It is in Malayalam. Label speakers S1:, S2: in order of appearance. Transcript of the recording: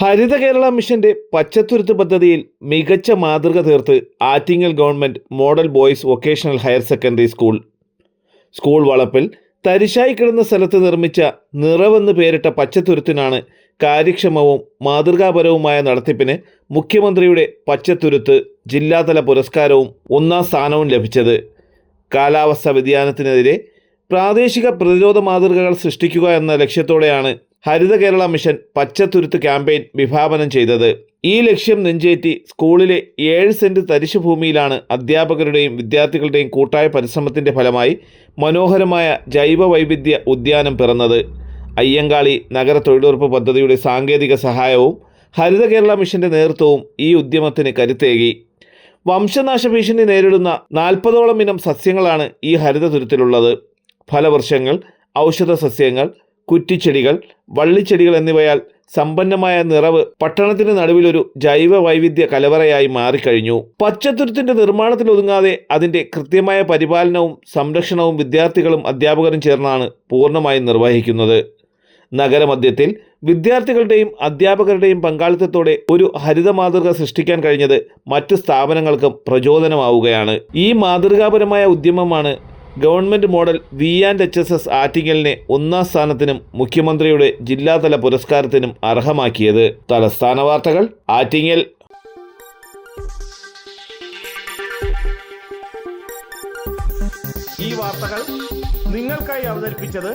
S1: ഹരിത കേരള മിഷന്റെ പച്ചത്തുരുത്ത് പദ്ധതിയിൽ മികച്ച മാതൃക തീർത്ത് Attingal government model boys vocational higher secondary school. School വളപ്പിൽ തരിശായി കിടന്ന സ്ഥലത്ത് നിർമ്മിച്ച നിറവെന്ന് പേരിട്ട പച്ചത്തുരുത്തിനാണ് കാര്യക്ഷമവും മാതൃകാപരവുമായ നടത്തിപ്പിന് മുഖ്യമന്ത്രിയുടെ പച്ചത്തുരുത്ത് ജില്ലാതല പുരസ്കാരവും ഒന്നാം സ്ഥാനവും ലഭിച്ചത്. കാലാവസ്ഥ വ്യതിയാനത്തിനെതിരെ പ്രാദേശിക പ്രതിരോധ മാതൃകകൾ സൃഷ്ടിക്കുക എന്ന ലക്ഷ്യത്തോടെയാണ് ഹരിത കേരള മിഷൻ പച്ചത്തുരുത്ത് ക്യാമ്പയിൻ വിഭാവനം ചെയ്തത്. ഈ ലക്ഷ്യം നെഞ്ചേറ്റി സ്കൂളിലെ ഏഴ് സെന്റ് തരിശുഭൂമിയിലാണ് അധ്യാപകരുടെയും വിദ്യാർത്ഥികളുടെയും കൂട്ടായ പരിശ്രമത്തിന്റെ ഫലമായി മനോഹരമായ ജൈവ വൈവിധ്യ ഉദ്യാനം പിറന്നത്. അയ്യങ്കാളി നഗര തൊഴിലുറപ്പ് പദ്ധതിയുടെ സാങ്കേതിക സഹായവും ഹരിത കേരള മിഷന്റെ നേതൃത്വവും ഈ ഉദ്യമത്തിന് കരുത്തേകി. വംശനാശ ഭീഷണി നേരിടുന്ന നാൽപ്പതോളം ഇനം സസ്യങ്ങളാണ് ഈ ഹരിത തുരുത്തിലുള്ളത്. ഫലവൃക്ഷങ്ങൾ ഔഷധ സസ്യങ്ങൾ കുറ്റിച്ചെടികൾ വള്ളിച്ചെടികൾ എന്നിവയാൽ സമ്പന്നമായ നിറവ് പട്ടണത്തിന് നടുവിലൊരു ജൈവ വൈവിധ്യ കലവറയായി മാറിക്കഴിഞ്ഞു. പച്ചത്തുരുത്തിന്റെ നിർമ്മാണത്തിൽ ഒതുങ്ങാതെ അതിന്റെ കൃത്യമായ പരിപാലനവും സംരക്ഷണവും വിദ്യാർത്ഥികളും അധ്യാപകരും ചേർന്നാണ് പൂർണമായും നിർവഹിക്കുന്നത്. നഗരമധ്യത്തിൽ വിദ്യാർത്ഥികളുടെയും അധ്യാപകരുടെയും പങ്കാളിത്തത്തോടെ ഒരു ഹരിത മാതൃക സൃഷ്ടിക്കാൻ കഴിഞ്ഞത് മറ്റ് സ്ഥാപനങ്ങൾക്കും പ്രചോദനമാവുകയാണ്. ഈ മാതൃകാപരമായ ഉദ്യമമാണ് government model V and H S S ആറ്റിങ്ങലിനെ ഒന്നാം സ്ഥാനത്തിനും മുഖ്യമന്ത്രിയുടെ ജില്ലാതല പുരസ്കാരത്തിനും അർഹമാക്കിയത്. തലസ്ഥാന വാർത്തകൾ ആറ്റിങ്ങൽ. ഈ വാർത്തകൾ നിങ്ങൾക്കായി അവതരിപ്പിച്ചത്